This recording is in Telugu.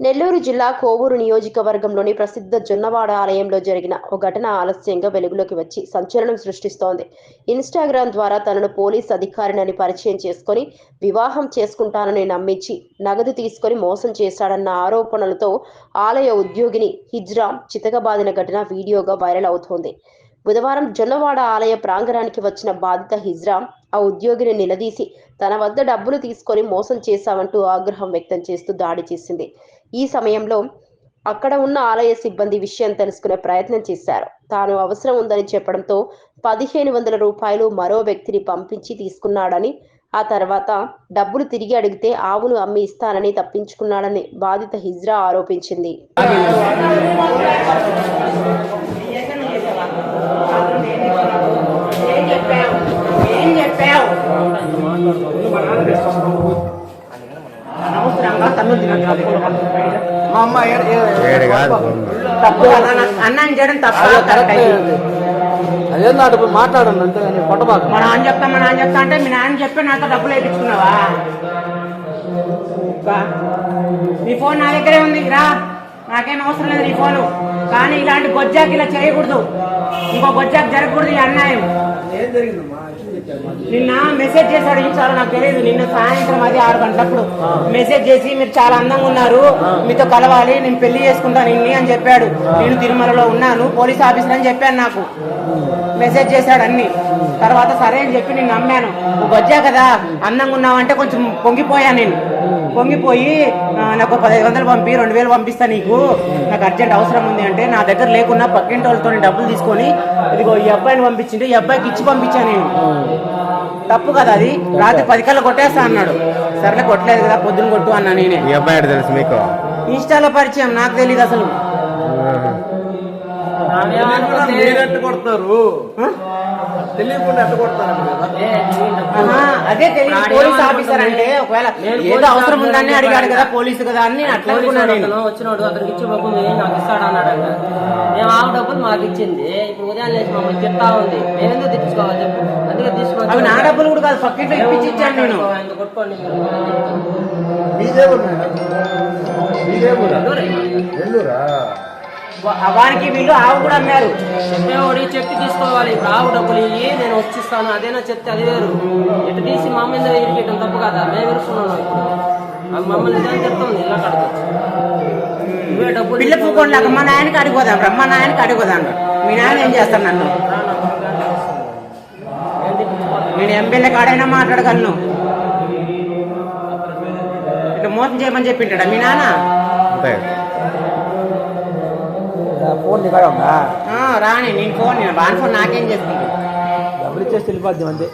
నెల్లూరు జిల్లా కోవూరు నియోజకవర్గంలోని ప్రసిద్ధ జొన్నవాడ ఆలయంలో జరిగిన ఓ ఘటన ఆలస్యంగా వెలుగులోకి వచ్చి సంచలనం సృష్టిస్తోంది. ఇన్స్టాగ్రామ్ ద్వారా తనను పోలీస్ అధికారినని పరిచయం చేసుకొని వివాహం చేసుకుంటానని నమ్మించి నగదు తీసుకొని మోసం చేశాడన్న ఆరోపణలతో ఆలయ ఉద్యోగిని హిజ్రామ్ చితకబాదిన ఘటన వీడియోగా వైరల్ అవుతోంది. బుధవారం జొన్నవాడ ఆలయ ప్రాంగణానికి వచ్చిన బాధిత హిజ్రామ్ ఆ ఉద్యోగిని నిలదీసి తన వద్ద డబ్బులు తీసుకొని మోసం చేశామంటూ ఆగ్రహం వ్యక్తం చేస్తూ దాడి చేసింది. ఈ సమయంలో అక్కడ ఉన్న ఆలయ సిబ్బంది విషయం తెలుసుకునే ప్రయత్నం చేశారు. తాను అవసరం ఉందని చెప్పడంతో పదిహేను వందల రూపాయలు మరో వ్యక్తిని పంపించి తీసుకున్నాడని ఆ తర్వాత డబ్బులు తిరిగి అడిగితే ఆవును అమ్మి ఇస్తానని తప్పించుకున్నాడని బాధిత హిజ్రా ఆరోపించింది. అనవసరంగా తన్ను తినట్లేదు మా అమ్మ ఏ- ఏ- ఏడు కాదు. తప్పు. అన్న- అన్నం చేయడం తప్ప అటు పోయి మాట్లాడండి అంతే కానీ కొట్టబాక మా నాన్న చెప్తా మా నాన్న చెప్తా అంటే మీ నాన్న చెప్పి నాతో డబ్బులు వేయించుకున్నావా? నీ ఫోన్ నా దగ్గరే ఉంది రా నాకేం అవసరం లేదు నీ ఫోను. కానీ ఇలాంటి గొజ్జాకి ఇలా చేయకూడదు. ఇంకో గొజ్జాకి జరగకూడదు ఈ అన్యాయం. నిన్న మెసేజ్ చేశాడు ఏం నాకు తెలియదు. నిన్న సాయంత్రం అది ఆరు గంటలప్పుడు మెసేజ్ చేసి మీరు చాలా అందంగా ఉన్నారు. మీతో కలవాలి నేను పెళ్ళి చేసుకుంటాను ఇన్ని అని చెప్పాడు. నేను తిరుమలలో ఉన్నాను పోలీస్ ఆఫీసర్ అని చెప్పాను నాకు. మెసేజ్ చేశాడు అన్ని. తర్వాత సరే అని చెప్పి నేను నమ్మాను. నువ్వు వచ్చా కదా అందంగా ఉన్నావంటే కొంచెం పొంగిపోయాను నేను. పొంగిపోయి "ఆ, నాకు పదిహేను వందలు పంపి రెండు వేలు పంపిస్తా నీకు. నాకు అర్జెంట్ అవసరం ఉంది అంటే నా దగ్గర లేకున్నా పక్కింటి వాళ్ళతో డబ్బులు తీసుకొని ఇదిగో ఈ అబ్బాయిని పంపించింటే ఈ అబ్బాయికి ఇచ్చి పంపించాను నేను. తప్పు కదా అది. రాత్రి పది కల్లా కొట్టేస్తా అన్నాడు. సర్లే కొట్టలేదు కదా పొద్దున కొట్టు అన్నా నేనే. ఈ అబ్బాయి తెలుసు మీకు? ఇన్స్టాలో పరిచయం నాకు తెలియదు అసలు. ఎట్టు కొడతారు? తెలియకుండా ఎట్టు కొడతారు అదే తెలియదు. పోలీస్ ఆఫీసర్ అంటే ఒకవేళ ఏదో అవసరం ఉందని అడిగాడు కదా పోలీసు కదా అని అట్లా నేను. వచ్చినోడు అతనికి ఇచ్చే డబ్బులు నాకు ఇస్తాడు అన్నాడు మేము ఆ డబ్బులు మాకు ఇచ్చింది. ఇప్పుడు ఉదయం లేచి మమ్మల్ని తిట్టా ఉంది. మేమెందుకు తెచ్చుకోవాలి చెప్పు. అందుకే అవి నా డబ్బులు కూడా కాదు పక్కింట్లో ఇప్పించి ఇచ్చాను నేను. ఆయన కొట్టుకోండి మీదే మీదే నెల్లూరా వా- వానికి వీళ్ళు ఆవు కూడా అమ్మారు. చెప్పేవాడి చెట్టు తీసుకోవాలి. ఇప్పుడు ఆవు డబ్బులు ఇయ్యి నేను వచ్చిస్తాను. అదేనా చెప్తే అది వేరు. ఇటు తీసి మా మీద ఇరికేయడం తప్పు కదా? మేము ఇరుస్తున్నాం ఇప్పుడు. అవి మమ్మల్ని ఇదేం చెప్తుంది ఇలా డబ్బులు పిల్ల పూకోండి మా నాయనకి అడిగిపోదాం రా. మా నాయనకి అడిగిపోదాం. మీ నాయన ఏం చేస్తాను నన్ను? నేను ఎంపీల కాడైనా మాట్లాడగలను. ఇట్లా మోసం చేయమని చెప్పింటాడా మీ నాన్న? ఫోన్ నీకాడ ఉందా? రాని నేను ఫోన్ నేను ఫోన్ నాకేం చేస్తుంది? డబ్బులు ఇచ్చేసి వెళ్ళిపోద్ది అంతే